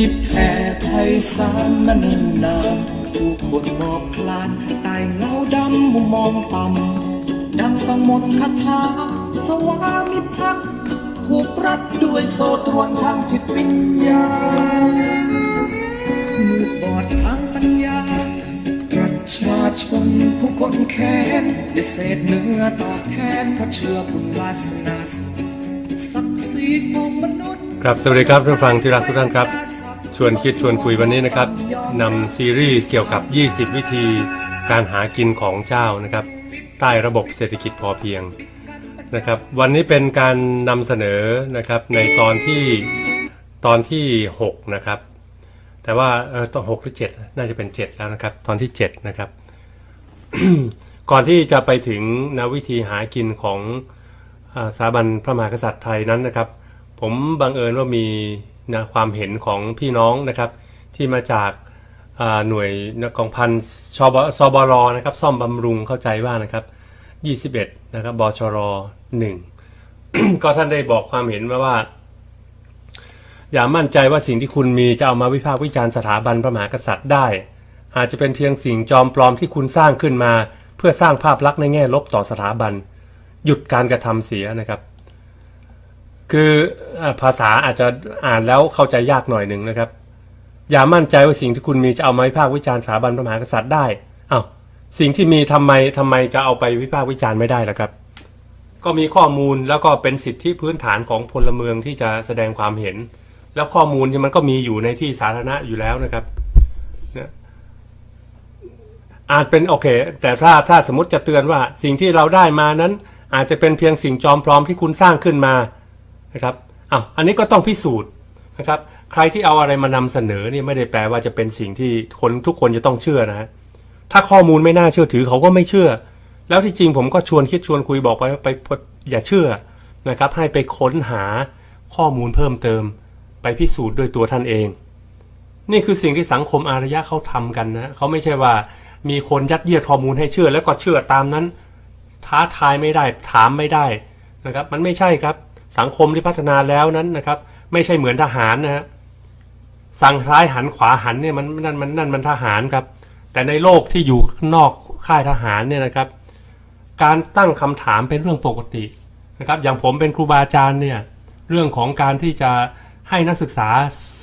ที่แผ่ไพศาลมาเนิ่นนานผู้คนมอบพลานใต้เงาดำมุมมองต่ำดังต้องมนต์คาถาสวามิภักดิ์ผูกรัดด้วยโซตรวนทางจิตวิญญาณมืดบอดทางปัญญา ประชาชนผู้คนแค้นได้เศษเนื้อตอบแทนเพราะเชื่อบุญวาสนาศักดิ์ศรีของมนุษย์ครับสวัสดีครับท่านฟังที่รักทุกท่านครับ ชวนคิดชวนคุยวันนี้นะครับนำซีรีส์เกี่ยวกับ 20 วิธีการหากินของเจ้านะครับ ใต้ระบบเศรษฐกิจพอเพียงนะครับ วันนี้เป็นการนำเสนอนะครับในตอนที่ตอนที่ 6 นะครับ แต่ว่าเออตอน6หรือ 7 น่าจะเป็น 7 แล้วนะครับ ตอนที่ 7 นะครับ ก่อนที่จะไปถึงนววิธีหากินของสถาบันพระมหากษัตริย์ไทยนั้นนะครับ ผมบังเอิญว่ามี นะความเห็นของพี่น้องนะครับที่มาจากหน่วยกองพันชบสบรนะครับซ่อมบำรุงเข้าใจว่านะครับ 21 นะครับบชร1 ก็ท่านได้บอกความเห็นมาว่า อย่ามั่นใจว่าสิ่งที่คุณมีจะเอามาวิพากษ์วิจารณ์สถาบันพระมหากษัตริย์ได้ อาจจะเป็นเพียงสิ่งจอมปลอมที่คุณสร้างขึ้นมา เพื่อสร้างภาพลักษณ์ในแง่ลบต่อสถาบัน หยุดการกระทำเสียนะครับ คือภาษาอาจจะอ่านแล้วเข้าใจยากหน่อยหนึ่งนะครับ อย่ามั่นใจว่าสิ่งที่คุณมีจะเอามาวิพากษ์วิจารณ์สถาบันพระมหากษัตริย์ได้อ้าวสิ่งที่มีทำไมทำไมจะเอาไปวิพากษ์วิจารณ์ไม่ได้ล่ะครับ ก็มีข้อมูลแล้วก็เป็นสิทธิพื้นฐานของพลเมืองที่จะแสดงความเห็น แล้วข้อมูลที่มันก็มีอยู่ในที่สาธารณะอยู่แล้วนะครับเนี่ยอาจเป็นโอเค แต่ถ้าถ้าสมมติจะเตือนว่าสิ่งที่เราได้มานั้น อาจจะเป็นเพียงสิ่งจอมปลอมที่คุณสร้างขึ้นมา นะครับอ้าวอันนี้ก็ต้องพิสูจน์นะครับใครที่เอาอะไรมานำเสนอเนี่ยไม่ได้แปลว่าจะเป็นสิ่งที่คนทุกคนจะต้องเชื่อนะฮะถ้าข้อมูลไม่น่าเชื่อถือเขาก็ไม่เชื่อ แล้วที่จริงผมก็ชวนคิดชวนคุยบอกไปว่าไปอย่าเชื่อนะครับให้ไปค้นหาข้อมูลเพิ่มเติม ไปพิสูจน์ด้วยตัวท่านเอง นี่คือสิ่งที่สังคมอารยะเขาทำกันนะเขาไม่ใช่ว่ามีคนยัดเยียดข้อมูลให้เชื่อแล้วก็เชื่อตามนั้น ท้าทายไม่ได้ถามไม่ได้นะครับมันไม่ใช่ครับ สังคมที่พัฒนาแล้วนั้นนะครับ ไม่ใช่เหมือนทหารนะฮะสั่งซ้ายหันขวาหันเนี่ยมันนั่นมันนั่นมันทหารครับ แต่ในโลกที่อยู่นอกค่ายทหารเนี่ยนะครับ การตั้งคำถามเป็นเรื่องปกตินะครับ อย่างผมเป็นครูบาอาจารย์เนี่ยเรื่องของการที่จะให้นักศึกษา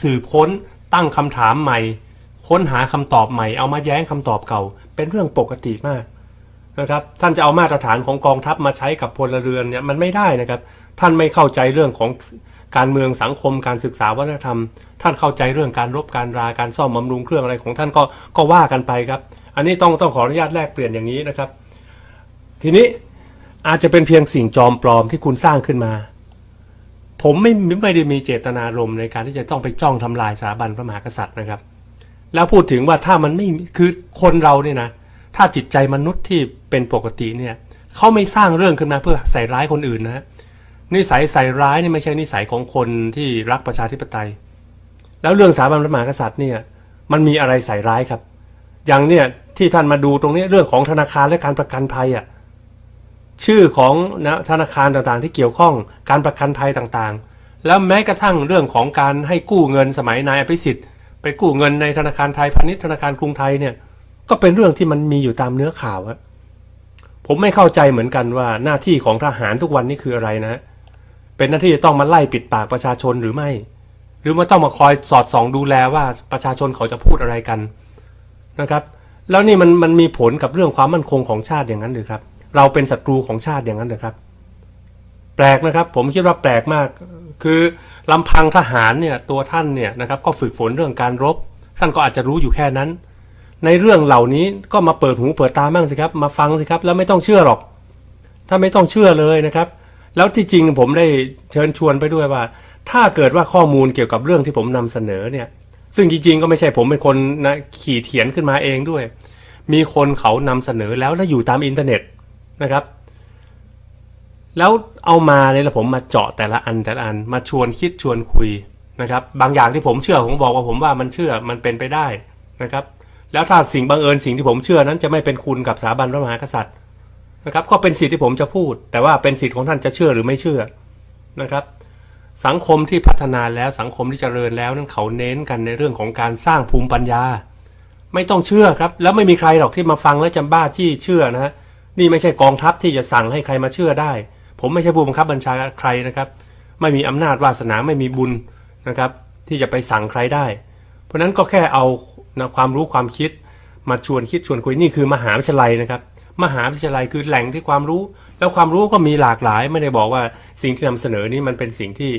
สืบค้นตั้งคำถามใหม่ ค้นหาคำตอบใหม่ เอามาแย้งคำตอบเก่า เป็นเรื่องปกติมากนะครับ ท่านจะเอามาตรฐานของกองทัพมาใช้กับพลเรือนเนี่ยมันไม่ได้นะครับ ท่านไม่เข้าใจเรื่องของการเมืองสังคมการศึกษาวัฒนธรรม ท่านเข้าใจเรื่องการรบการราการซ่อมบำรุงเครื่องอะไรของท่านก็ก็ว่ากันไปครับ อันนี้ต้องต้องขออนุญาตแลกเปลี่ยนอย่างนี้นะครับ ทีนี้อาจจะเป็นเพียงสิ่งจอมปลอมที่คุณสร้างขึ้นมา ผมไม่ไม่ได้มีเจตนารมณ์ในการที่จะต้องไปจ้องทำลายสถาบันพระมหากษัตริย์นะครับ แล้วพูดถึงว่าถ้ามันไม่คือคนเราเนี่ยนะถ้าจิตใจมนุษย์ที่เป็นปกติเนี่ยเขาไม่สร้างเรื่องขึ้นมาเพื่อใส่ร้ายคนอื่นนะฮะ นิสัยใส่ร้ายนี่ไม่ใช่นิสัยของคนที่รักประชาธิปไตย แล้วเรื่องสถาบันพระมหากษัตริย์เนี่ยมันมีอะไรใส่ร้ายครับ อย่างเนี่ยที่ท่านมาดูตรงนี้เรื่องของธนาคารและการประกันภัยอะชื่อของนะธนาคารต่างๆ ที่เกี่ยวข้องการประกันภัยต่างๆ แล้วแม้กระทั่งเรื่องของการให้กู้เงินสมัยนายอภิสิทธิ์ ไปกู้เงินในธนาคารไทยพาณิชย์ธนาคารกรุงไทยเนี่ยก็เป็นเรื่องที่มันมีอยู่ตามเนื้อข่าวอะผมไม่เข้าใจเหมือนกันว่าหน้าที่ของทหารทุกวันนี้คืออะไรนะ เป็นหน้าที่จะต้องมาไล่ปิดปากประชาชนหรือไม่ หรือว่าต้องมาคอยสอดส่องดูแลว่าประชาชนเขาจะพูดอะไรกันนะครับ แล้วนี่มันมันมีผลกับเรื่องความมั่นคงของชาติอย่างนั้นหรือครับ เราเป็นศัตรูของชาติอย่างนั้นหรือครับ แปลกนะครับ ผมคิดว่าแปลกมาก คือลำพังทหารเนี่ยตัวท่านเนี่ยนะครับ ก็ฝึกฝนเรื่องการรบ ท่านก็อาจจะรู้อยู่แค่นั้น ในเรื่องเหล่านี้ก็มาเปิดหูเปิดตาบ้างสิครับ มาฟังสิครับ แล้วไม่ต้องเชื่อหรอก ถ้าไม่ต้องเชื่อเลยนะครับ แล้วที่จริงผมได้เชิญชวนไปด้วยว่า ถ้าเกิดว่าข้อมูลเกี่ยวกับเรื่องที่ผมนำเสนอเนี่ย ซึ่งจริงๆก็ไม่ใช่ผมเป็นคนนะขีดเขียนขึ้นมาเองด้วย มีคนเขานำเสนอแล้วแล้วอยู่ตามอินเทอร์เน็ตนะครับ แล้วเอามาเนี่ยล้วผมมาเจาะแต่ละอันแต่ละอันมาชวนคิดชวนคุยนะครับ บางอย่างที่ผมเชื่อผมบอกว่าผมว่ามันเชื่อมันเป็นไปได้นะครับ แล้วถ้าสิ่งบังเอิญสิ่งที่ผมเชื่อนั้นจะไม่เป็นคุณกับสถาบันพระมหากษัตริย์ นะครับก็เป็นสิทธิ์ที่ผมจะพูด แต่ว่าเป็นสิทธิ์ของท่านจะเชื่อหรือไม่เชื่อนะครับ สังคมที่พัฒนาแล้วสังคมที่เจริญแล้วนั้นเขาเน้นกันในเรื่องของการสร้างภูมิปัญญา ไม่ต้องเชื่อครับ แล้วไม่มีใครหรอกที่มาฟังแล้วจำบ้าจี้เชื่อนะฮะนี่ไม่ใช่กองทัพที่จะสั่งให้ใครมาเชื่อได้ ผมไม่ใช่ผู้บังคับบัญชาใครนะครับ ไม่มีอำนาจวาสนาไม่มีบุญนะครับ ที่จะไปสั่งใครได้ เพราะฉะนั้นก็แค่เอานะความรู้ความคิดมาชวนคิดชวนคุยนี่คือมหาวิทยาลัยนะครับ มหาวิทยาลัยคือแหล่งที่ความรู้ แล้วความรู้ก็มีหลากหลาย ไม่ได้บอกว่าสิ่งที่นำเสนอนี้มันเป็นสิ่งที่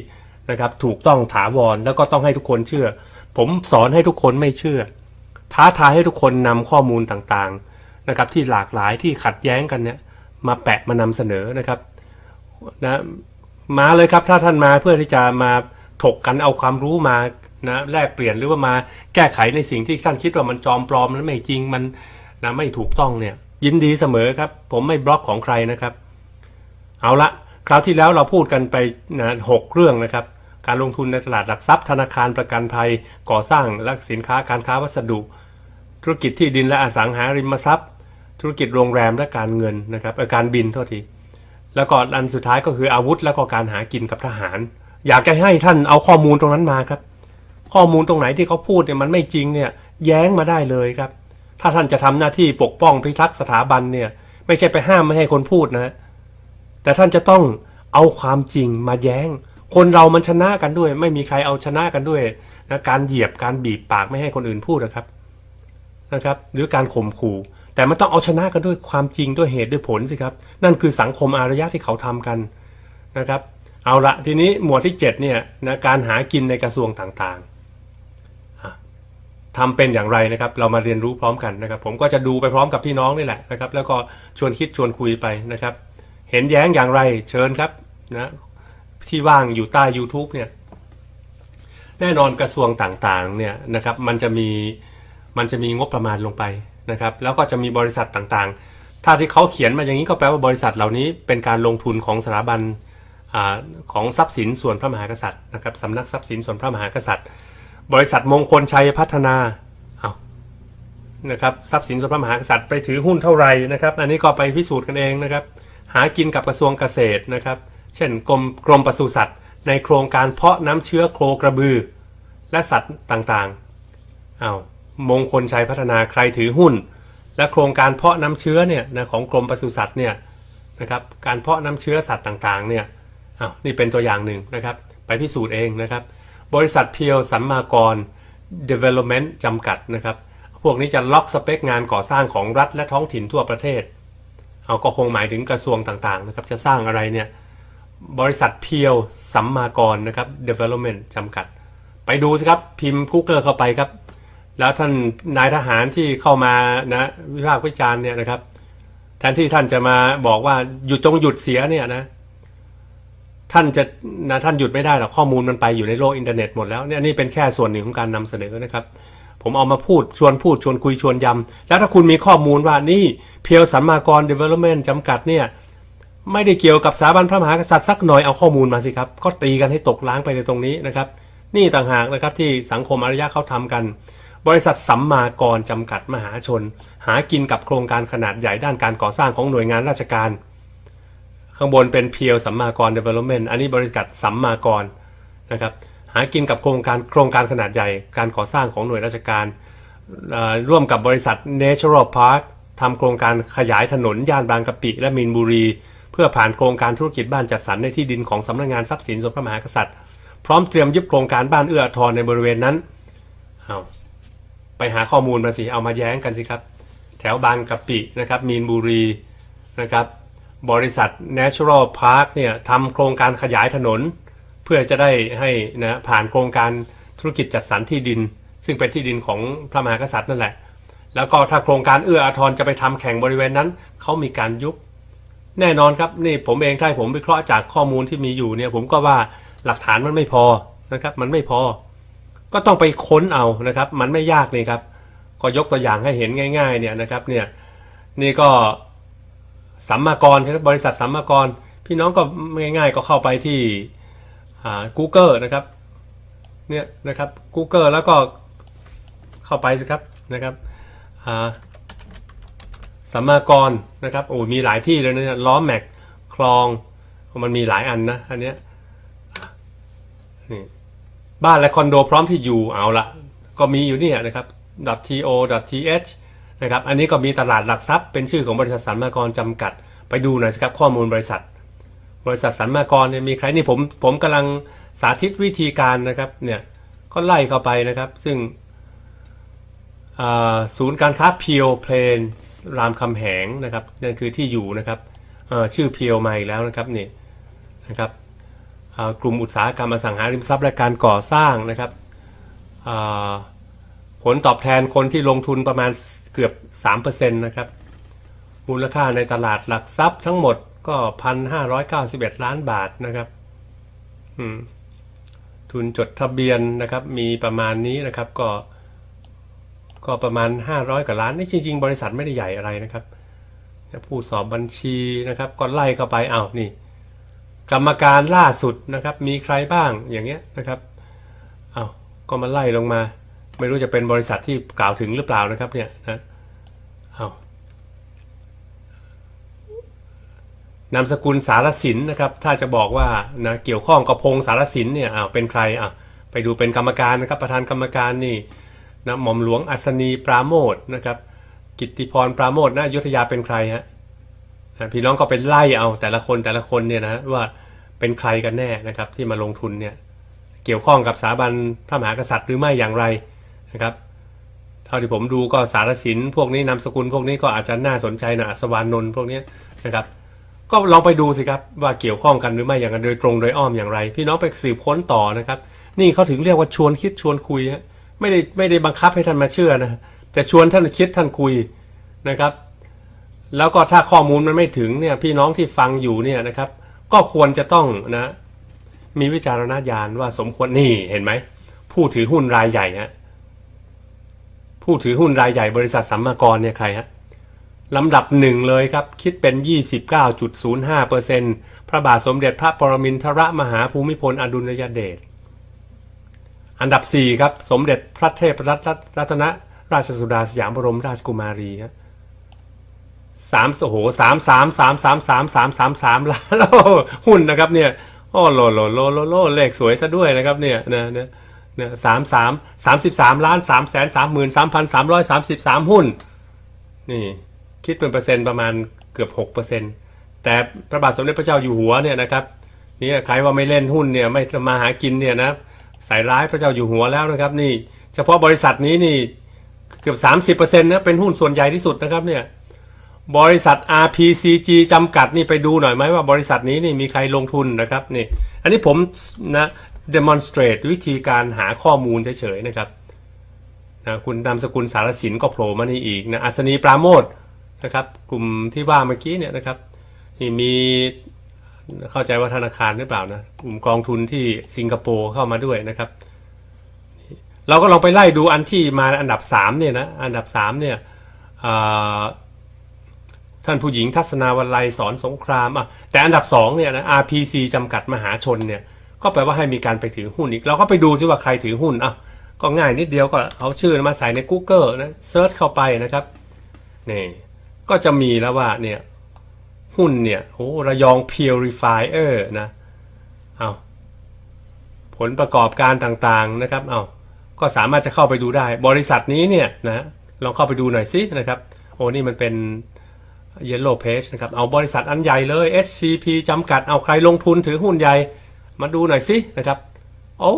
นะครับถูกต้องถาวรแล้วก็ต้องให้ทุกคนเชื่อ ผมสอนให้ทุกคนไม่เชื่อ ท้าทายให้ทุกคนนำข้อมูลต่างๆนะครับที่หลากหลายที่ขัดแย้งกันเนี่ยมาแปะมานำเสนอนะครับนะมาเลยครับถ้าท่านมาเพื่อที่จะมาถกกันเอาความรู้มานะแลกเปลี่ยนหรือว่ามาแก้ไขในสิ่งที่ท่านคิดว่ามันจอมปลอมมันไม่จริงมันนะไม่ถูกต้องเนี่ย ยินดีเสมอครับ ผมไม่บล็อกของใครนะครับ เอาละคราวที่แล้วเราพูดกันไปนะหกเรื่องนะครับ การลงทุนในตลาดหลักทรัพย์ธนาคารประกันภัย ก่อสร้างและสินค้าการค้าวัสดุ ธุรกิจที่ดินและอสังหาริมทรัพย์ ธุรกิจโรงแรมและการเงินนะครับการบินโทษทีแล้วก็อันสุดท้ายก็คืออาวุธ แล้วก็การหากินกับทหาร อยากจะให้ท่านเอาข้อมูลตรงนั้นมาครับ ข้อมูลตรงไหนที่เขาพูดเนี่ยมันไม่จริงเนี่ยแย้งมาได้เลยครับ ถ้าท่านจะทำหน้าที่ปกป้องพิทักษ์สถาบันเนี่ย ไม่ใช่ไปห้ามไม่ให้คนพูดนะ แต่ท่านจะต้องเอาความจริงมาแย้ง คนเรามันชนะกันด้วย ไม่มีใครเอาชนะกันด้วยนะการเหยียบการบีบปากไม่ให้คนอื่นพูดนะครับนะครับ หรือการข่มขู่แต่มันต้องเอาชนะกันด้วยความจริงด้วยเหตุด้วยผลสิครับ นั่นคือสังคมอารยะที่เขาทำกันนะครับ เอาละทีนี้หมวดที่7เนี่ยนะการหากินในกระทรวงต่างๆ ทำเป็นอย่างไรนะครับ เรามาเรียนรู้พร้อมกันนะครับ ผมก็จะดูไปพร้อมกับพี่น้องนี่แหละนะครับ แล้วก็ชวนคิดชวนคุยไปนะครับ เห็นแย้งอย่างไรเชิญครับนะที่ว่างอยู่ใต้ YouTube เนี่ยแน่นอนกระทรวงต่างๆเนี่ยนะครับมันจะมีมันจะมีงบประมาณลงไปนะครับ แล้วก็จะมีบริษัทต่างๆ ถ้าที่เขาเขียนมาอย่างนี้ก็แปลว่าบริษัทเหล่านี้เป็นการลงทุนของสถาบันอของทรัพย์สินส่วนพระมหากษัตริย์นะครับสำนักทรัพย์สินส่วนพระมหากษัตริย์ บริษัทมงคลชัยพัฒนาเอานะครับทรัพย์สินส่วนพระมหากษัตริย์ไปถือหุ้นเท่าไหร่นะครับ อันนี้ก็ไปพิสูจน์กันเองนะครับ หากินกับกระทรวงเกษตรนะครับ เช่นกรมกรมปศุสัตว์ ในโครงการเพาะน้ำเชื้อโคกระบือ และสัตว์ต่างๆเอามงคลชัยพัฒนาใครถือหุ้น และโครงการเพาะน้ำเชื้อเนี่ยนะของกรมปศุสัตว์เนี่ยนะครับการเพาะน้ำเชื้อสัตว์ต่างๆเนี่ยอ้าวนี่เป็นตัวอย่างหนึ่งนะครับ ไปพิสูจน์เองนะครับ บริษัทเพียวสัมมากร Development จำกัดนะครับ พวกนี้จะล็อกสเปคงานก่อสร้างของรัฐและท้องถิ่นทั่วประเทศ เอาก็คงหมายถึงกระทรวงต่างๆนะครับ จะสร้างอะไรเนี่ย บริษัทเพียวสัมมากรนะครับ Development จำกัด ไปดูสิครับ พิมพ์ Google เข้าไปครับ แล้วท่านนายทหารที่เข้ามานะวิพากษ์วิจารณ์เนี่ยนะครับ แทนที่ท่านจะมาบอกว่าหยุดจงหยุดเสียเนี่ยนะ ท่านจะนะท่านหยุดไม่ได้หรอกข้อมูลมันไปอยู่ในโลกอินเทอร์เน็ตหมดแล้วเนี่ยนี่เป็นแค่ส่วนหนึ่งของการนำเสนอนะครับ ผมเอามาพูดชวนพูดชวนคุยชวนยำแล้วถ้าคุณมีข้อมูลว่านี่เพียวสัมมากร Development จำกัดเนี่ยไม่ได้เกี่ยวกับสถาบันพระมหากษัตริย์สักหน่อยเอาข้อมูลมาสิครับ ก็ตีกันให้ตกล้างไปในตรงนี้นะครับ นี่ต่างหากนะครับที่สังคมอารยะเขาทำกัน บริษัทสัมมากรจำกัดมหาชน หากินกับโครงการขนาดใหญ่ด้านการก่อสร้างของหน่วยงานราชการ ข้างบนเป็นเพียวสัมมากร Development อันนี้บริษัทสัมมากรนะครับหากินกับโครงการโครงการขนาดใหญ่ การก่อสร้างของหน่วยราชการ ร่วมกับบริษัท Natural Park ทำโครงการขยายถนนย่านบางกะปิและมีนบุรี เพื่อผ่านโครงการธุรกิจบ้านจัดสรรในที่ดินของสำนักงานทรัพย์สินส่วนพระมหากษัตริย์ พร้อมเตรียมยึดโครงการบ้านเอื้ออาทรในบริเวณนั้นเอาไปหาข้อมูลมาสิเอามาแย้งกันสิครับ แถวบางกะปินะครับมีนบุรีนะครับ บริษัท Natural Park เนี่ยทำโครงการขยายถนน เพื่อจะได้ให้นะผ่านโครงการธุรกิจจัดสรรที่ดิน ซึ่งเป็นที่ดินของพระมหากษัตริย์นั่นแหละ แล้วก็ถ้าโครงการเอื้ออาทรจะไปทำแข่งบริเวณนั้น เขามีการยุบ แน่นอนครับนี่ผมเองถ้าผมวิเคราะห์จากข้อมูลที่มีอยู่เนี่ยผมก็ว่าหลักฐานมันไม่พอนะครับมันไม่พอ ก็ต้องไปค้นเอานะครับ มันไม่ยากนี่ครับ ก็ยกตัวอย่างให้เห็นง่าย ๆเนี่ยนะครับเนี่ยนี่ก็ สัมมากรใช่ไหมบริษัทสัมมากร พี่น้องก็ง่ายๆก็เข้าไปที่อ่า Google นะครับเนี่ยนะครับ Google แล้วก็เข้าไปสิครับนะครับอ่าสัมมากรนะครับโอ้มีหลายที่เลยนะล้อแม็กคลองมันมีหลายอันนะอันเนี้ยนี่บ้านและคอนโดพร้อมที่อยู่เอาละก็มีอยู่เนี่ยนะครับ .to .th นะครับอันนี้ก็มีตลาดหลักทรัพย์เป็นชื่อของบริษัทสรรพากรจำกัด ไปดูหน่อยสิครับข้อมูลบริษัท บริษัทสรรพากรเนี่ยมีใครนี่ผมผมกำลังสาธิตวิธีการนะครับเนี่ยก็ไล่เข้าไปนะครับ ซึ่งศูนย์การค้าเพียวเพลนรามคำแหงนะครับนั่นคือที่อยู่นะครับชื่อเพียวมาอีกแล้วนะครับนี่นะครับกลุ่มอุตสาหกรรมอสังหาริมทรัพย์และการก่อสร้างนะครับ ผลตอบแทนคนที่ลงทุนประมาณเกือบ 3%นะครับ มูลค่าในตลาดหลักทรัพย์ทั้งหมดก็ 1,591 ล้านบาทนะครับทุนจดทะเบียนนะครับ มีประมาณนี้นะครับก็ ก็ประมาณ 500กว่าล้านนี่จริง ๆ บริษัทไม่ได้ใหญ่อะไรนะครับผู้สอบบัญชีนะครับ ก็ไล่เข้าไปอ้าวนี่ กรรมการล่าสุดนะครับ มีใครบ้างอย่างเงี้ยนะครับอ้าวก็มาไล่ลงมา ไม่รู้จะเป็นบริษัทที่กล่าวถึงหรือเปล่านะครับเนี่ยนะเอ้านามสกุลสารสินนะครับ ถ้าจะบอกว่านะเกี่ยวข้องกับพงษ์สารสินเนี่ยอ้าวเป็นใครอะไปดูเป็นกรรมการนะครับประธานกรรมการนี่นะหม่อมหลวงอัศนีปราโมทนะครับ กิตติพรปราโมทนะยุทธยาเป็นใครฮะอะพี่น้องก็เป็นไล่เอาแต่ละคนแต่ละคนเนี่ยนะว่าเป็นใครกันแน่นะครับที่มาลงทุนเนี่ยเกี่ยวข้องกับสถาบันพระมหากษัตริย์หรือไม่อย่างไร นะครับ เท่าที่ผมดูก็สารสินพวกนี้นามสกุลพวกนี้ก็อาจจะน่าสนใจนะอัศวานนท์พวกนี้นะครับ ก็ลองไปดูสิครับว่าเกี่ยวข้องกันหรือไม่อย่างกันโดยตรงโดยอ้อมอย่างไร พี่น้องไปสืบค้นต่อนะครับ นี่เขาถึงเรียกว่าชวนคิดชวนคุยฮะไม่ได้ไม่ได้บังคับให้ท่านมาเชื่อนะแต่ชวนท่านคิดท่านคุยนะครับ แล้วก็ถ้าข้อมูลมันไม่ถึงเนี่ยพี่น้องที่ฟังอยู่เนี่ยนะครับ ก็ควรจะต้องนะมีวิจารณญาณว่าสมควรนี่เห็นไหมผู้ถือหุ้นรายใหญ่ฮะ ผู้ถือหุ้นรายใหญ่บริษัทสัมมากรเนี่ยใครฮะลำดับหนึ่งเลยครับ คิดเป็น 29.05%พระบาทสมเด็จพระปรมินทรมหาภูมิพลอดุลยเดชอันดับ 4 ครับ สมเด็จพระเทพรัตนรัตนราชสุดาสยามบรมราชกุมารีครับสามโอ้โหสามสามสามสามสามสามสามสามล้านหุ้นนะครับเนี่ยโอ้โลโลโลโลโลเลขสวยซะด้วยนะครับเนี่ยนะนะ นะสามสามสามสิบสามล้านสามแสนสามหมื่นสามพันสามร้อยสามสิบสามหุ้น นี่คิดเป็นเปอร์เซ็นต์ประมาณเกือบหกเปอร์เซ็นต์แต่พระบาทสมเด็จพระเจ้าอยู่หัวเนี่ยนะครับนี่ใครว่าไม่เล่นหุ้นเนี่ยไม่มาหากินเนี่ยนะใส่ร้ายพระเจ้าอยู่หัวแล้วนะครับนี่เฉพาะบริษัทนี้นี่เกือบสามสิบเปอร์เซ็นต์นะเป็นหุ้นส่วนใหญ่ที่สุดนะครับเนี่ยบริษัท RPCG จำกัดนี่ไปดูหน่อยไหมว่าบริษัทนี้นี่มีใครลงทุนนะครับนี่อันนี้ผมนะ demonstrate วิธีการหาข้อมูลเฉยๆนะครับนะคุณนามสกุลสารสินก็โผล่มานี่อีกนะอัศนีปราโมทนะครับกลุ่มที่ว่าเมื่อกี้เนี่ยนะครับนี่มีเข้าใจว่าธนาคารหรือเปล่านะกลุ่มกองทุนที่สิงคโปร์เข้ามาด้วยนะครับ เราก็ลองไปไล่ดูอันที่มาอันดับ3เนี่ยนะอันดับ3เนี่ยท่านผู้หญิงทัศนาวัลัยสอนสงครามอะแต่อันดับ2เนี่ยนะ RPC จำกัดมหาชนเนี่ย ก็แปลว่าให้มีการไปถือหุ้นอีก เราก็ไปดูซิว่าใครถือหุ้นอะก็ง่ายนิดเดียวก็เอาชื่อมาใส่ใน Google นะเซิร์ชเข้าไปนะครับนี่ก็จะมีแล้วว่าเนี่ยหุ้นเนี่ยโอ้ระยอง Purifier นะเอาผลประกอบการต่างๆนะครับเอาก็สามารถจะเข้าไปดูได้ บริษัทนี้เนี่ยนะลองเข้าไปดูหน่อยสินะครับโอ้นี่มันเป็น Yellow Page นะครับเอาบริษัทอันใหญ่เลย SCP จำกัดเอาใครลงทุนถือหุ้นใหญ่ มาดูหน่อยสินะครับ โอ้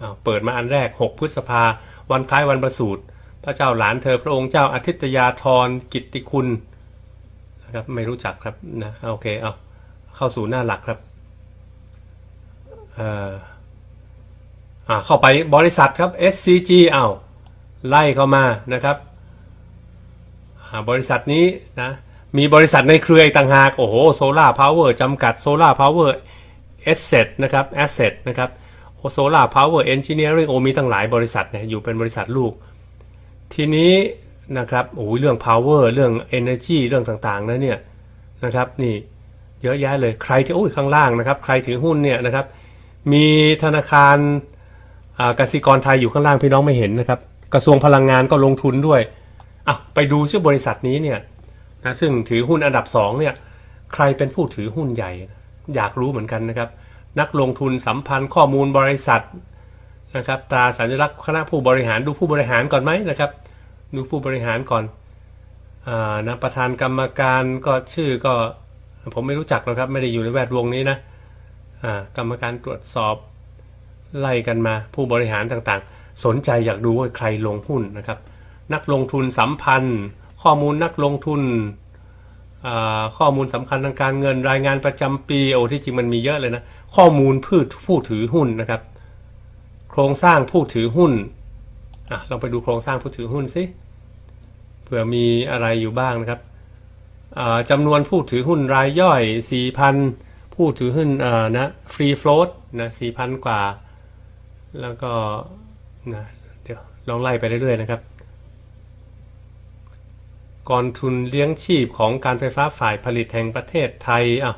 อ้าเปิดมาอันแรก 6 พฤษภา วันคล้ายวันประสูติพระเจ้าหลานเธอพระองค์เจ้าอาทิตยาธรกิตติคุณนะครับไม่รู้จักครับนะโอเคเอาเข้าสู่หน้าหลักครับเอ่ออ่าเข้าไปบริษัทครับ SCG เอาไล่เข้ามานะครับอ่าบริษัทนี้นะมีบริษัทในเครือต่างหาก โอ้โหโซล่าพาวเวอร์จำกัดโซล่าพาวเวอร์ Asset นะครับ Asset นะครับโอโซล่าพาวเวอร์เอนจิเนียริงโอมีตั้งหลายบริษัทเนี่ยอยู่เป็นบริษัทลูก ทีนี้นะครับโอ้ยเรื่อง power เรื่อง energy เรื่องต่างๆนะเนี่ยนะครับนี่เยอะแยะเลยใครที่โอ้ยข้างล่างนะครับ ใครถือหุ้นเนี่ยนะครับ มีธนาคารกสิกรไทยอยู่ข้างล่างพี่น้องไม่เห็นนะครับ กระทรวงพลังงานก็ลงทุนด้วยอะไปดูชื่อบริษัทนี้เนี่ยนะซึ่งถือหุ้นอันดับสองเนี่ยใครเป็นผู้ถือหุ้นใหญ่ อยากรู้เหมือนกันนะครับ นักลงทุนสัมพันธ์ข้อมูลบริษัทนะครับตราสัญลักษณ์คณะผู้บริหารดูผู้บริหารก่อนไหมนะครับ ดูผู้บริหารก่อนอนะประธานกรรมการก็ชื่อก็ผมไม่รู้จักหรอกครับ ไม่ได้อยู่ในแวดวงนี้นะกรรมการตรวจสอบไล่กันมาผู้บริหารต่างๆ สนใจอยากดูว่าใครลงหุ้นนะครับ นักลงทุนสัมพันธ์ ข้อมูลนักลงทุน ข้อมูลสำคัญทางการเงินรายงานประจำปีโอ้ที่จริงมันมีเยอะเลยนะ ข้อมูลพืชผู้ถือหุ้นนะครับ โครงสร้างผู้ถือหุ้นอะลองไปดูโครงสร้างผู้ถือหุ้นสิเผื่อมีอะไรอยู่บ้างนะครับอ่าจำนวนผู้ถือหุ้นรายย่อย 4,000 ผู้ถือหุ้นอ่านะฟรีโฟลตนะ4,000 กว่า แล้วก็นะเดี๋ยวลองไล่ไปเรื่อยๆนะครับ กองทุนเลี้ยงชีพของการไฟฟ้าฝ่ายผลิตแห่งประเทศไทยอ้าว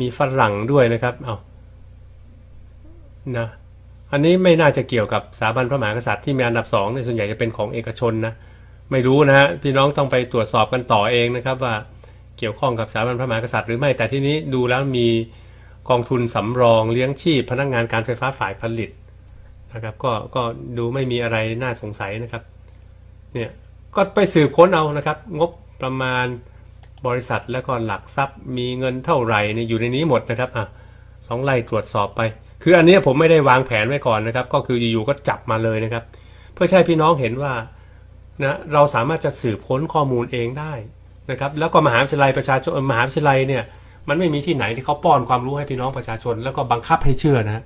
มีฝรั่งด้วยนะครับอ้าวนะอันนี้ไม่น่าจะเกี่ยวกับสถาบันพระมหากษัตริย์ที่มีอันดับสองเนี่ยส่วนใหญ่จะเป็นของเอกชนนะไม่รู้นะฮะพี่น้องต้องไปตรวจสอบกันต่อเองนะครับว่าเกี่ยวข้องกับสถาบันพระมหากษัตริย์หรือไม่แต่ที่นี้ดูแล้วมีกองทุนสำรองเลี้ยงชีพ พนักงานการไฟฟ้าฝ่ายผลิตนะครับก็ก็ดูไม่มีอะไรน่าสงสัยนะครับเนี่ย ก็ไปสืบค้นเอานะครับ งบประมาณบริษัทแล้วก็หลักทรัพย์มีเงินเท่าไหร่เนี่ยอยู่ในนี้หมดนะครับอะลองไล่ตรวจสอบไป คืออันนี้ผมไม่ได้วางแผนไว้ก่อนนะครับ ก็คืออยู่ๆก็จับมาเลยนะครับ เพื่อให้พี่น้องเห็นว่านะเราสามารถจะสืบค้นข้อมูลเองได้นะครับแล้วก็มหาวิทยาลัยประชาชนมหาวิทยาลัยเนี่ยมันไม่มีที่ไหนที่เขาป้อนความรู้ให้พี่น้องประชาชน แล้วก็บังคับให้เชื่อนะ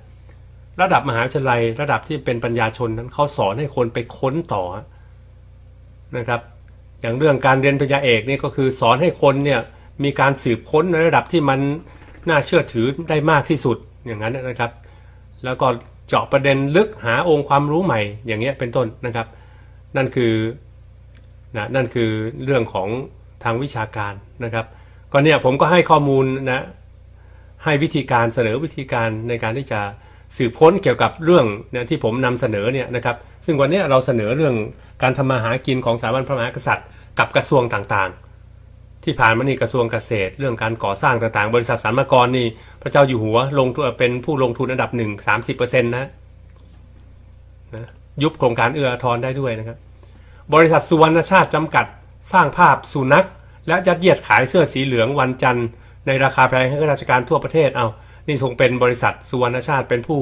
ระดับมหาวิทยาลัย ระดับที่เป็นปัญญาชนนั้นเขาสอนให้คนไปค้นต่อ นะครับ อย่างเรื่องการเรียนปริญญาเอกนี่ก็คือสอนให้คนเนี่ยมีการสืบค้นในระดับที่มันน่าเชื่อถือได้มากที่สุดอย่างนั้นนะครับ แล้วก็เจาะประเด็นลึกหาองค์ความรู้ใหม่อย่างเงี้ยเป็นต้นนะครับ นั่นคือนะนั่นคือเรื่องของทางวิชาการนะครับก็เนี่ยผมก็ให้ข้อมูลนะให้วิธีการเสนอวิธีการในการที่จะ สืบค้นเกี่ยวกับเรื่องนะที่ผมนำเสนอเนี่ยนะครับซึ่งวันนี้เราเสนอเรื่องการทำมาหากินของสถาบันพระมหากษัตริย์ กับกระทรวงต่างๆ ที่ผ่านมานี่กระทรวงเกษตร เรื่องการก่อสร้างต่างๆ บริษัทสรรพากรนี่พระเจ้าอยู่หัวลงทุนเป็นผู้ลงทุนอันดับหนึ่งสามสิบเปอร์เซ็นต์นะนะยุบโครงการเอื้ออาทรได้ด้วยนะครับ บริษัทสุวรรณชาติจำกัดสร้างภาพสุนัข และยัดเยียดขายเสื้อสีเหลืองวันจันทร์ในราคาแพงให้ข้าราชการทั่วประเทศเอา นี่ทรงเป็นบริษัทสุวรรณชาติเป็นผู้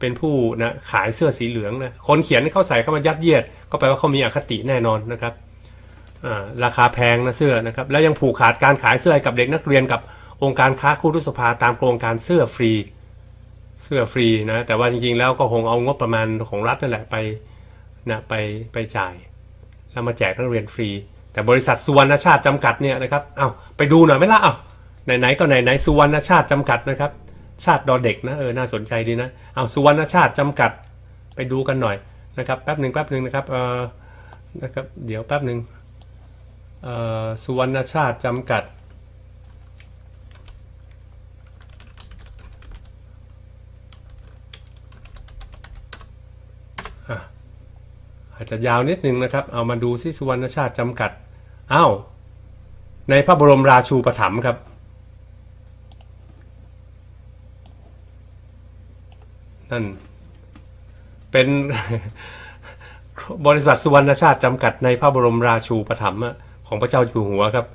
เป็นผู้นะขายเสื้อสีเหลืองนะคนเขียนให้เขาใส่เข้ามายัดเยียด ก็แปลว่าเขามีอคติแน่นอนนะครับราคาแพงนะเสื้อนะครับแล้วยังผูกขาดการขายเสื้อกับเด็กนักเรียนกับองค์การค้าคู่รุษภาตามโครงการเสื้อฟรีเสื้อฟรีนะแต่ว่าจริงๆแล้วก็คงเอางบประมาณของรัฐนั่นแหละไปนะไปไปจ่าย แล้วมาแจกนักเรียนฟรี แต่บริษัทสุวรรณชาติจำกัดเนี่ยนะครับเอาไปดูหน่อยไหมล่ะเอาไหนๆก็ไหนๆสุวรรณชาติจำกัดนะครับ ชาติดอเด็กนะเออน่าสนใจดีนะเอาสุวรรณชาติจำกัดไปดูกันหน่อยนะครับแป๊บหนึ่งแป๊บหนึ่งนะครับเออนะครับเดี๋ยวแป๊บหนึ่งเออสุวรรณชาติจำกัดอาจจะยาวนิดนึงนะครับ เอามาดูซิสุวรรณชาติจำกัด อ้าว ในพระบรมราชูปถัมภ์ครับ นั่นเป็นบริษัทสุวรรณชาติจำกัดในพระบรมราชูปถัมภ์ของพระเจ้าอยู่หัวครับ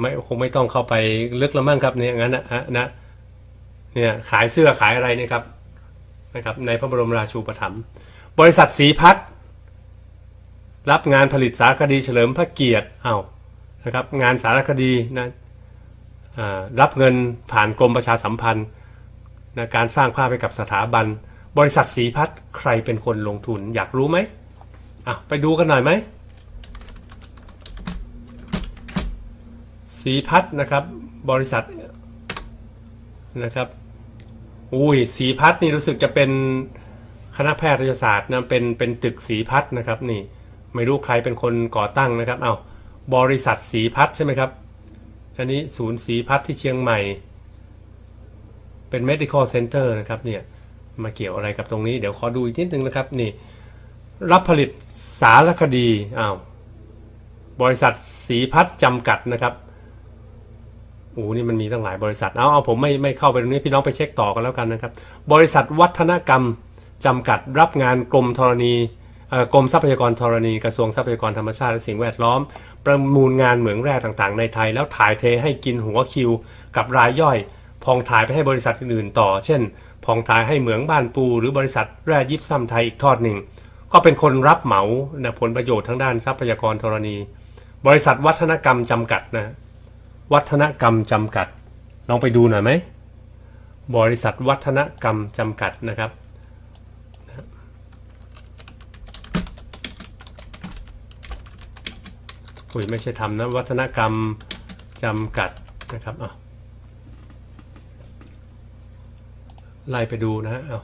ไม่คงไม่ต้องเข้าไปลึกแล้วมั้งครับเนี่ยงั้นนะนะเนี่ยขายเสื้อขายอะไรเนี่ยครับนะครับ ในพระบรมราชูปถัมภ์บริษัทสีพัฒรับงานผลิตสารคดีเฉลิมพระเกียรติเอานะครับงานสารคดีนะรับเงินผ่านกรมประชาสัมพันธ์ นะการสร้างภาพให้กับสถาบัน บริษัทสีพัฒน์ใครเป็นคนลงทุนอยากรู้ไหมอะไปดูกันหน่อยไหมสีพัฒน์นะครับบริษัทนะครับอุ้ยสีพัฒน์นี่รู้สึกจะเป็นคณะแพทยศาสตร์นะเป็นเป็นตึกสีพัฒน์นะครับนี่ไม่รู้ใครเป็นคนก่อตั้งนะครับเอาบริษัทสีพัฒน์ใช่ไหมครับอันนี้ศูนย์สีพัฒน์ที่เชียงใหม่ เป็น medical center นะครับเนี่ยมาเกี่ยวอะไรกับตรงนี้ เดี๋ยวขอดูอีกนิดนึงนะครับนี่รับผลิตสารคดีอ้าวบริษัทสีพัฒน์จำกัดนะครับโอ้นี่มันมีตั้งหลายบริษัทเอาเอาผมไม่ไม่เข้าไปตรงนี้พี่น้องไปเช็คต่อกันแล้วกันนะครับ บริษัทวัฒนกรรมจำกัดรับงานกรมธรณีกรมทรัพยากรธรณีกระทรวงทรัพยากรธรรมชาติและสิ่งแวดล้อม ประมูลงานเหมืองแร่ต่างๆ ในไทย แล้วถ่ายเทให้กินหัวคิวกับรายย่อย พองถ่ายไปให้บริษัทอื่นๆต่อ เช่นพองถ่ายให้เหมืองบ้านปู หรือบริษัทแร่ยิบซ้ำไทยอีกทอดหนึ่ง ก็เป็นคนรับเหมานะผลประโยชน์ทางด้านทรัพยากรธรณี บริษัทวัฒนกรรมจำกัดนะวัฒนกรรมจำกัด ลองไปดูหน่อยไหมบริษัทวัฒนกรรมจำกัดนะครับอุ้ยไม่ใช่ทำนะวัฒนกรรมจำกัดนะครับเอา ไล่ไปดูนะฮะเอา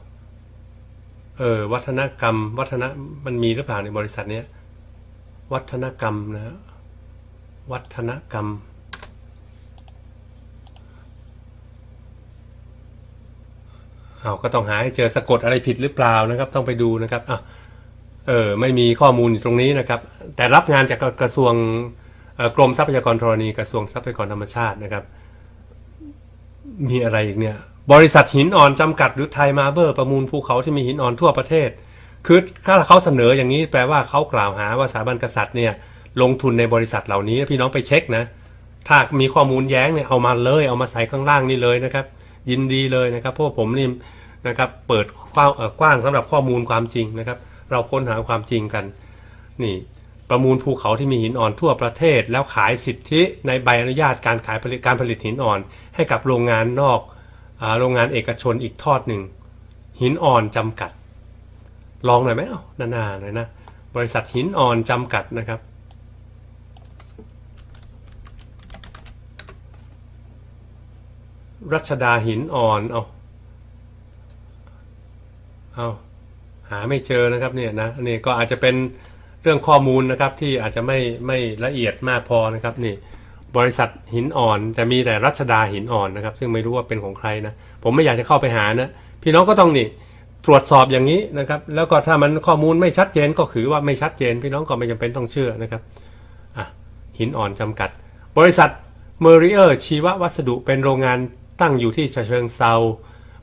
เออ วัฒนกรรม วัฒนมันมีหรือเปล่าในบริษัทเนี้ย วัฒนกรรมนะฮะวัฒนกรรม เอาก็ต้องหาให้เจอสะกดอะไรผิดหรือเปล่านะครับ ต้องไปดูนะครับอะเออ ไม่มีข้อมูลอยู่ตรงนี้นะครับ แต่รับงานจากกระทรวงกรมทรัพยากรธรณีกระทรวงทรัพยากรธรรมชาตินะครับ มีอะไรอีกเนี่ย บริษัทหินอ่อนจำกัดหรือไทยมาเบอร์ประมูลภูเขาที่มีหินอ่อนทั่วประเทศ คือถ้าเขาเสนออย่างนี้แปลว่าเขากล่าวหาว่าสถาบันกษัตริย์เนี่ยลงทุนในบริษัทเหล่านี้พี่น้องไปเช็คนะ ถ้ามีข้อมูลแย้งเนี่ยเอามาเลยเอามาใส่ข้างล่างนี่เลยนะครับ ยินดีเลยนะครับเพราะผมนี่นะครับเปิดกว้างกว้างสำหรับข้อมูลความจริงนะครับ เราค้นหาความจริงกันนี่ประมูลภูเขาที่มีหินอ่อนทั่วประเทศ แล้วขายสิทธิในใบอนุญาตการขายผลิตการผลิตหินอ่อน ให้กับโรงงานนอก โรงงานเอกชนอีกทอดหนึ่ง หินอ่อนจำกัด ลองหน่อยไหมเอาหน้าๆหน่อยนะ บริษัทหินอ่อนจำกัดนะครับ รัชดาหินอ่อนเอาเอาหาไม่เจอนะครับเนี่ยนะนี่ก็อาจจะเป็นเรื่องข้อมูลนะครับที่อาจจะไม่ไม่ละเอียดมากพอนะครับนี่ บริษัทหินอ่อน แต่มีแต่รัชดาหินอ่อนนะครับ ซึ่งไม่รู้ว่าเป็นของใครนะ ผมไม่อยากจะเข้าไปหานะ พี่น้องก็ต้องนี่ตรวจสอบอย่างนี้นะครับ แล้วก็ถ้ามันข้อมูลไม่ชัดเจนก็คือว่าไม่ชัดเจน พี่น้องก็ไม่จำเป็นต้องเชื่อนะครับอะหินอ่อนจำกัด บริษัทเมอริเออร์ชีววัสดุเป็นโรงงานตั้งอยู่ที่เชิงเซา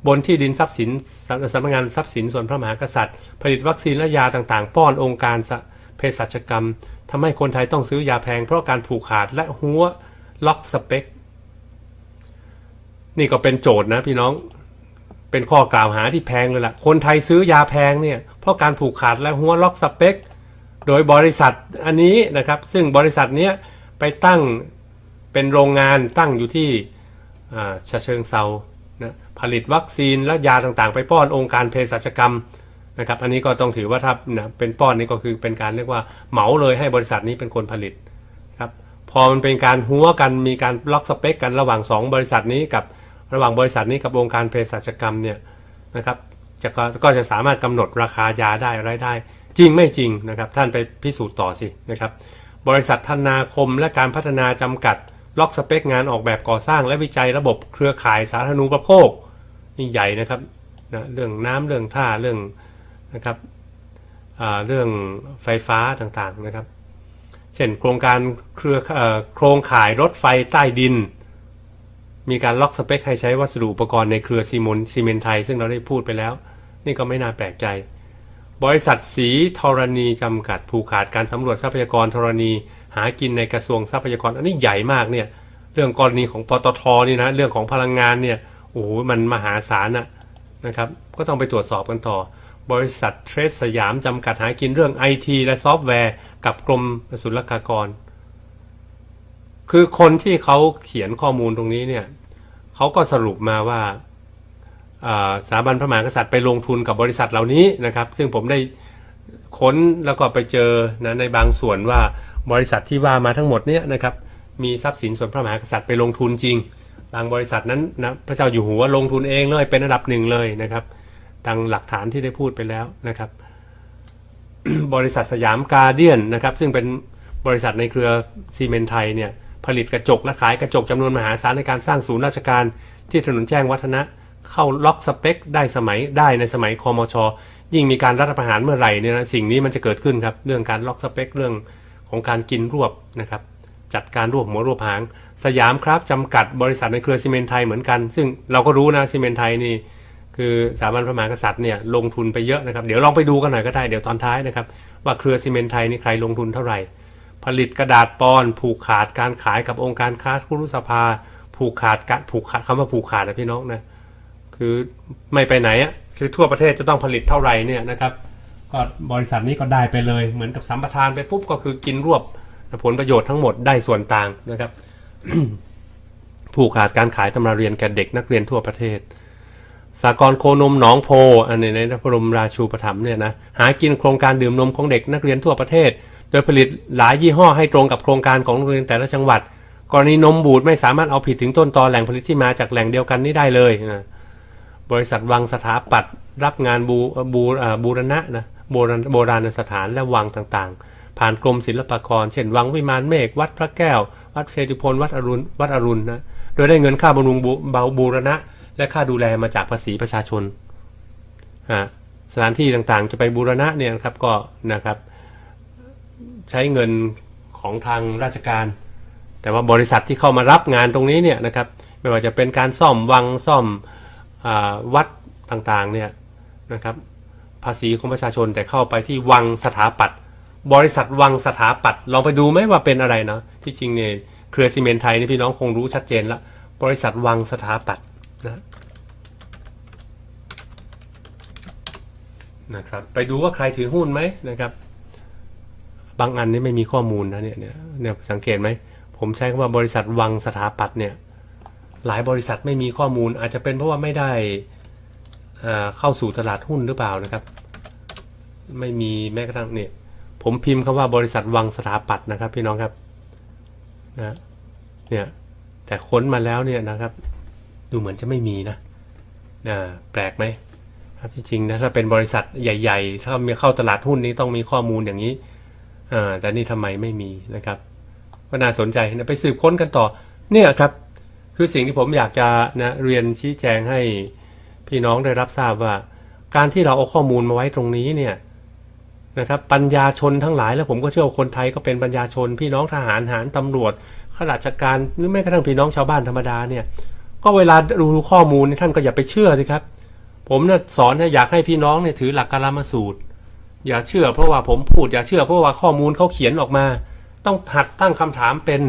บนที่ดินทรัพย์สินสำสำนักงานทรัพย์สินส่วนพระมหากษัตริย์ ผลิตวัคซีนและยาต่างๆ ป้อนองค์การเภสัชกรรม ทำให้คนไทยต้องซื้อยาแพงเพราะการผูกขาดและหัวล็อกสเปค นี่ก็เป็นโจทย์นะพี่น้องเป็นข้อกล่าวหาที่แพงเลยล่ะ คนไทยซื้อยาแพงเนี่ยเพราะการผูกขาดและหัวล็อกสเปค โดยบริษัทอันนี้นะครับ ซึ่งบริษัทเนี้ยไปตั้งเป็นโรงงานตั้งอยู่ที่อ่าฉะเชิงเซานะผลิตวัคซีนและยาต่างๆ ไปป้อนองค์การเภสัชกรรม นะครับอันนี้ก็ต้องถือว่าถ้านะเป็นป้อนนี่ก็คือเป็นการเรียกว่าเหมาเลยให้บริษัทนี้เป็นคนผลิตครับพอมันเป็นการหัวกันมีการล็อกสเปคกันระหว่าง 2 บริษัทนี้กับระหว่างบริษัทนี้กับองค์การเภสัชกรรมเนี่ยนะครับจะก็ก็จะสามารถกำหนดราคายาได้อะไรายได้ จริงไม่จริงนะครับท่านไปพิสูจน์ต่อสินะครับบริษัทธนาคมและการพัฒนาจำกัด ล็อกสเปคงานออกแบบก่อสร้างและวิจัยระบบเครือข่ายสาธารณูปโภคนี่ใหญ่นะครับนะเรื่องน้ำเรื่องท่าเรื่อง นะครับเรื่องไฟฟ้าต่างๆนะครับ เช่นโครงการเครือโครงข่ายรถไฟใต้ดิน มีการล็อกสเปคให้ใช้วัสดุอุปกรณ์ในเครือซีมนซีเมนไทย ซึ่งเราได้พูดไปแล้ว นี่ก็ไม่น่าแปลกใจ บริษัทสีธรณีจำกัดผูกขาดการสำรวจทรัพยากรธรณี หากินในกระทรวงทรัพยากร อันนี้ใหญ่มากเนี่ยเรื่องกรณีของปตทนี่นะเรื่องของพลังงานเนี่ยโอ้โหมันมหาศาลนะนะครับ ก็ต้องไปตรวจสอบกันต่อ บริษัทเทรดสยามจำกัดหากินเรื่องไอทีและซอฟต์แวร์ กับกรมศุลกากร คือคนที่เขาเขียนข้อมูลตรงนี้เนี่ยเขาก็สรุปมาว่าสถาบันพระมหากษัตริย์ไปลงทุนกับบริษัทเหล่านี้นะครับ ซึ่งผมได้ค้นแล้วก็ไปเจอนะในบางส่วนว่าบริษัทที่ว่ามาทั้งหมดเนี่ยนะครับมีทรัพย์สินส่วนพระมหากษัตริย์ไปลงทุนจริง บางบริษัทนั้นนะพระเจ้าอยู่หัวลงทุนเองเลยเป็นอันดับหนึ่งเลยนะครับ ดังหลักฐานที่ได้พูดไปแล้วนะครับ บริษัทสยามการเดียนนะครับซึ่งเป็นบริษัทในเครือซีเมนไทยเนี่ยผลิตกระจกและขายกระจกจำนวนมหาศาลในการสร้างศูนย์ราชการที่ถนนแจ้งวัฒนะ เข้าล็อกสเปคได้สมัยได้ในสมัยคอมช ยิ่งมีการรัฐประหารเมื่อไหร่เนี่ยนะสิ่งนี้มันจะเกิดขึ้นครับ เรื่องการล็อกสเปคเรื่องของการกินรวบนะครับจัดการรวบหัวรวบหาง สยามครับจำกัดบริษัทในเครือซีเมนไทยเหมือนกัน ซึ่งเราก็รู้นะซีเมนไทยนี่ คือสถาบันพระมหากษัตริย์เนี่ยลงทุนไปเยอะนะครับ เดี๋ยวลองไปดูกันหน่อยก็ได้เดี๋ยวตอนท้ายนะครับ ว่าเครือซีเมนต์ไทยนี่ใครลงทุนเท่าไหร่ ผลิตกระดาษปอนผูกขาดการขายกับองค์การค้าคุรุสภา ผูกขาดการผูกขาดคำว่าผูกขาดนะพี่น้องนะคือไม่ไปไหนอะคือทั่วประเทศจะต้องผลิตเท่าไหร่เนี่ยนะครับก็บริษัทนี้ก็ได้ไปเลยเหมือนกับสัมปทานไปปุ๊บก็คือกินรวบผลประโยชน์ทั้งหมดได้ส่วนต่างนะครับ ผูกขาดการขายตำราเรียนแก่เด็กนักเรียนทั่วประเทศ สากลโคนมหนองโพอันนี้ในพระบรมราชูปถัมภ์เนี่ยนะหากินโครงการดื่มนมของเด็กนักเรียนทั่วประเทศ โดยผลิตหลายยี่ห้อให้ตรงกับโครงการของโรงเรียนแต่ละจังหวัด กรณีนมบูดไม่สามารถเอาผิดถึงต้นตอแหล่งผลิตที่มาจากแหล่งเดียวกันนี้ได้เลยนะบริษัทวังสถาปัตย์รับงานบูบูบูรณะนะโบราณโบราณสถานและวังต่างๆ ผ่านกรมศิลปากร เช่น วังวิมานเมฆวัดพระแก้ว วัดเชตุพนวัดอรุณวัดอรุณนะโดยได้เงินค่าบำรุงบูเบาบูรณะ และค่าดูแลมาจากภาษีประชาชนสถานที่ต่างๆ จะไปบูรณะเนี่ยครับก็นะครับใช้เงินของทางราชการ แต่ว่าบริษัทที่เข้ามารับงานตรงนี้เนี่ยนะครับไม่ว่าจะเป็นการซ่อมวังซ่อมอวัดต่างๆเนี่ยนะครับภาษีของประชาชนแต่เข้าไปที่วังสถาปัตย์บริษัทวังสถาปัตย์ลองไปดูไหมว่าเป็นอะไรเนาะที่จริงเนี่ยเครือซีเมนไทยนี่พี่น้องคงรู้ชัดเจนละบริษัทวังสถาปัตย์ นะนะครับไปดูว่าใครถือหุ้นไหมนะครับ บางอันนี่ไม่มีข้อมูลนะเนี่ยเนี่ยสังเกตไหมผมใช้คำว่าบริษัทวังสถาปัตย์เนี่ยหลายบริษัทไม่มีข้อมูล อาจจะเป็นเพราะว่าไม่ได้อ่าเข้าสู่ตลาดหุ้นหรือเปล่านะครับ ไม่มีแม้กระทั่งเนี่ยผมพิมพ์คำว่าบริษัทวังสถาปัตย์นะครับพี่น้องครับนะเนี่ยแต่ค้นมาแล้วเนี่ยนะครับ ดูเหมือนจะไม่มีนะนะแปลกไหมครับที่จริงนะถ้าเป็นบริษัทใหญ่ ๆ ถ้ามีเข้าตลาดหุ้นนี้ต้องมีข้อมูลอย่างนี้แต่นี่ทำไมไม่มีนะครับก็น่าสนใจนะไปสืบค้นกันต่อเนี่ยครับ คือสิ่งที่ผมอยากจะนะเรียนชี้แจงให้พี่น้องได้รับทราบว่า การที่เราเอาข้อมูลมาไว้ตรงนี้เนี่ยนะครับปัญญาชนทั้งหลายแล้วผมก็เชื่อว่าคนไทยก็เป็นปัญญาชน พี่น้องทหารหารตำรวจข้าราชการหรือแม้กระทั่งพี่น้องชาวบ้านธรรมดาเนี่ย ก็เวลาดูข้อมูลเนี่ยท่านก็อย่าไปเชื่อสิครับ ผมเนี่ยสอนเนี่ยอยากให้พี่น้องเนี่ยถือหลักการมาสูตร อย่าเชื่อเพราะว่าผมพูดอย่าเชื่อเพราะว่าข้อมูลเขาเขียนออกมา ต้องหัดตั้งคำถามเป็น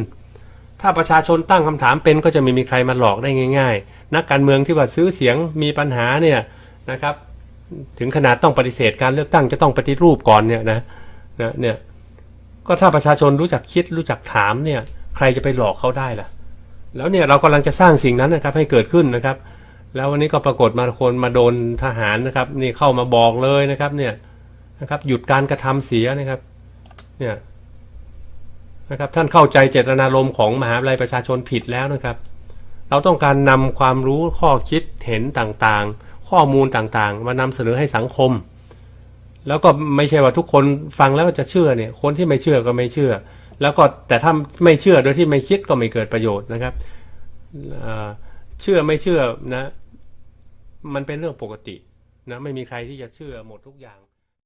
ถ้าประชาชนตั้งคำถามเป็นก็จะไม่มีใครมาหลอกได้ง่าย ๆ นักการเมืองที่ว่าซื้อเสียงมีปัญหาเนี่ยนะครับถึงขนาดต้องปฏิเสธการเลือกตั้งจะต้องปฏิรูปก่อนเนี่ยนะนะเนี่ยก็ถ้าประชาชนรู้จักคิดรู้จักถามเนี่ยใครจะไปหลอกเขาได้ล่ะ แล้วเนี่ยเรากำลังจะสร้างสิ่งนั้นนะครับให้เกิดขึ้นนะครับ แล้ววันนี้ก็ปรากฏมาคนมาโดนทหารนะครับนี่เข้ามาบอกเลยนะครับเนี่ยนะครับหยุดการกระทำเสียนะครับเนี่ยนะครับท่านเข้าใจเจตนารมณ์ของมหาวิทยาลัยประชาชนผิดแล้วนะครับ เราต้องการนำความรู้ข้อคิดเห็นต่างๆ ข้อมูลต่างๆ มานำเสนอให้สังคม แล้วก็ไม่ใช่ว่าทุกคนฟังแล้วจะเชื่อเนี่ยคนที่ไม่เชื่อก็ไม่เชื่อ แล้วก็แต่ถ้าไม่เชื่อโดยที่ไม่คิดก็ไม่เกิดประโยชน์นะครับเชื่อไม่เชื่อนะ มันเป็นเรื่องปกตินะไม่มีใครที่จะเชื่อหมดทุกอย่าง